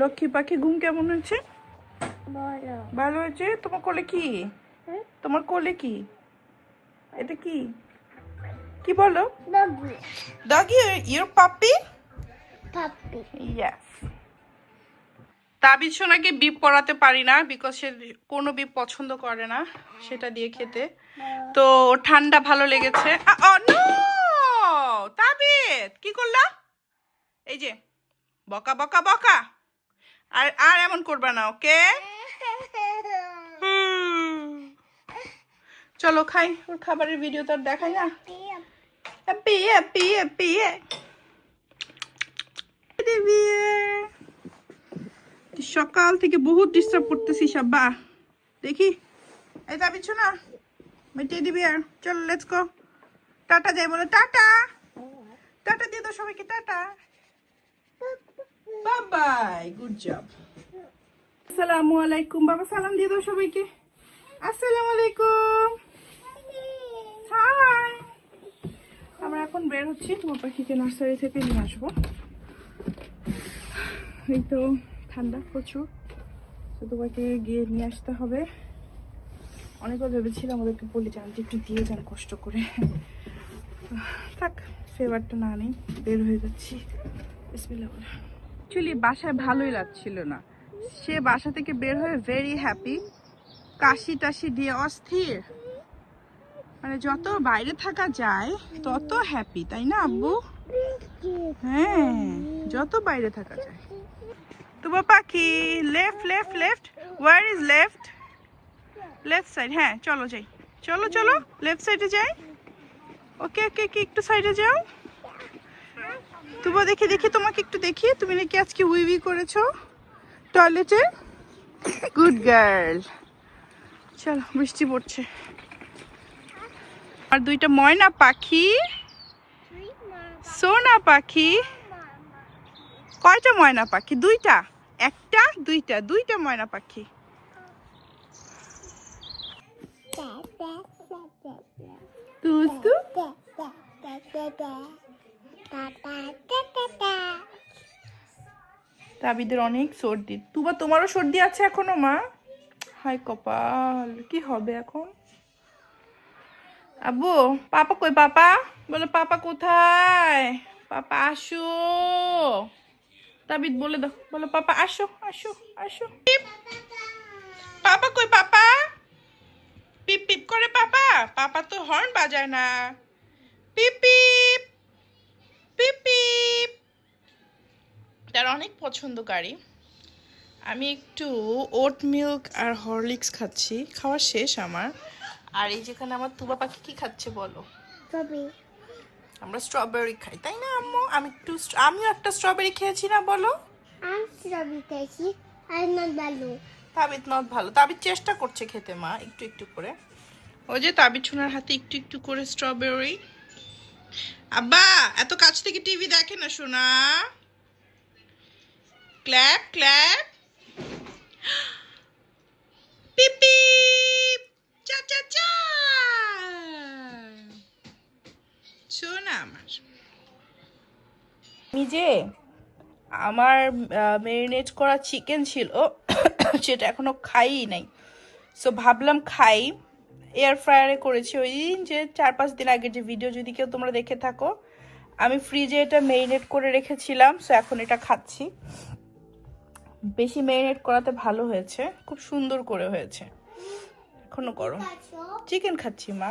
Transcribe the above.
লক্ষ্মী পাখি ঘুম কেমন হয়েছে? ভালো। হয়েছে? তোমার কোলে কি? তোমার কোলে কি? এটা কি? কি বলো? ডগি ইউর পাপি পাপি ইয়েস তাবিজ সোনাকে বিপ পড়াতে পারি না বিকজ সে কোনো বিপ পছন্দ করে না সেটা দিয়ে খেতে। তো ঠান্ডা ভালো লেগেছে! তাবিদ কি করলা? এই যে বকা বকা বকা। আর আর এমন করবা না, ওকে? চলো খাই, ওর খাবারের ভিডিও তো আর দেখাই না। হ্যাপি হ্যাপি হ্যাপি সকাল থেকে বহুত ডিস্টার্ব করতেছি, সাব্বা। দেখি। এই যাবি না। মিটিয়ে দিবি আর। চল লেটস গো টাটা যাই বলে, টাটা। টাটা দিয়ে দাও সবাইকে, tata. Bye bye good job আসসালামু আলাইকুম বাবা সালাম দিয়ে দাও সবাইকে. আসসালামু আলাইকুম হাই আমরা এখন বের হচ্ছি তোমার পাখিকে নার্সারি থেকে নিয়ে আসব। এই তো ঠান্ডা প্রচুর। তোমাকে গিয়ে নিয়ে আসতে হবে। অনেকবার ভেবেছিলাম ওদেরকে বলি যে একটু দিয়ে যান কষ্ট করে। থাক ফেভারটা না নেই, বের হয়ে যাচ্ছি। অ্যাকচুয়ালি বাসায় ভালোই লাগছিল না। সে বাসা থেকে বের হয়ে ভেরি হ্যাপি কাশি টাশি দিয়ে অস্থির। মানে যত বাইরে থাকা যায়, তত হ্যাপি তাই না আব্বু? হ্যাঁ যত বাইরে থাকা যায়। তোমার পাখি left left left where is left left side হ্যাঁ চলো যাই। চলো চলো লেফট সাইডে যাই। ওকে ওকে ওকে একটু সাইডে যাও। তুবা দেখি দেখি তোমাকে একটু দেখি তুমি নাকি আজকে উইভি করেছ টয়লেটে গুড গার্ল চলো বৃষ্টি পড়ছে আর দুইটা ময়না পাখি সোনা পাখি কয়টা ময়না পাখি দুইটা একটা দুইটা দুইটা ময়না পাখি তুস্তু তাবিদের অনেক সর্দি। তুবা, তোমারও সর্দি আছে এখনও, মা? হাই কপাল, কি হবে এখন? আব্বু, পাপা কই? পাপা? বলে, পাপা কোথায়? পাপা, আসো। তাবিদ বলে দাও। বলো, পাপা, আসো আসো আসো। পাপা। কই, পাপা? পিপ পিপ করে, পাপা? পাপা তো হর্ন বাজায় না। পিপ পিপ। তার অনেক পছন্দ গাড়ি আমি একটু ওট মিল্ক আর হরলিক্স খাচ্ছি। খাওয়া শেষ আমার। আর এই যেখানে আমার তুবা পাখি কি খাচ্ছে বলো? আমরা স্ট্রবেরি খাই তাই না আম্মু? আমি একটু আমিও একটা স্ট্রবেরি খেয়েছি না বলো? তাবিদ নট ভালো। তাবিদ চেষ্টা করছে খেতে মা একটু একটু করে। ওই যে তাবিদ সোনার হাতে একটু একটু করে স্ট্রবেরি। আব্বা এত কাছ থেকে টিভি দেখে না ক্ল্যাপ ক্ল্যাপ পিপি চা চা চা শোনা আমার। আমি যে আমার মেরিনেট করা চিকেন ছিল, সেটা এখনও খাই নাই। সো ভাবলাম খাই। এয়ার ফ্রায়ারে করেছি। ওই দিন যে চার পাঁচ দিন আগের যে ভিডিও যদি কেউ তোমরা দেখে থাকো, আমি ফ্রিজে এটা মেরিনেট করে রেখেছিলাম। সো এখন এটা খাচ্ছি। বেশি ম্যারিনেট করাতে ভালো হয়েছে খুব সুন্দর করে হয়েছে। এখনও গরম। চিকেন খাচ্ছি মা।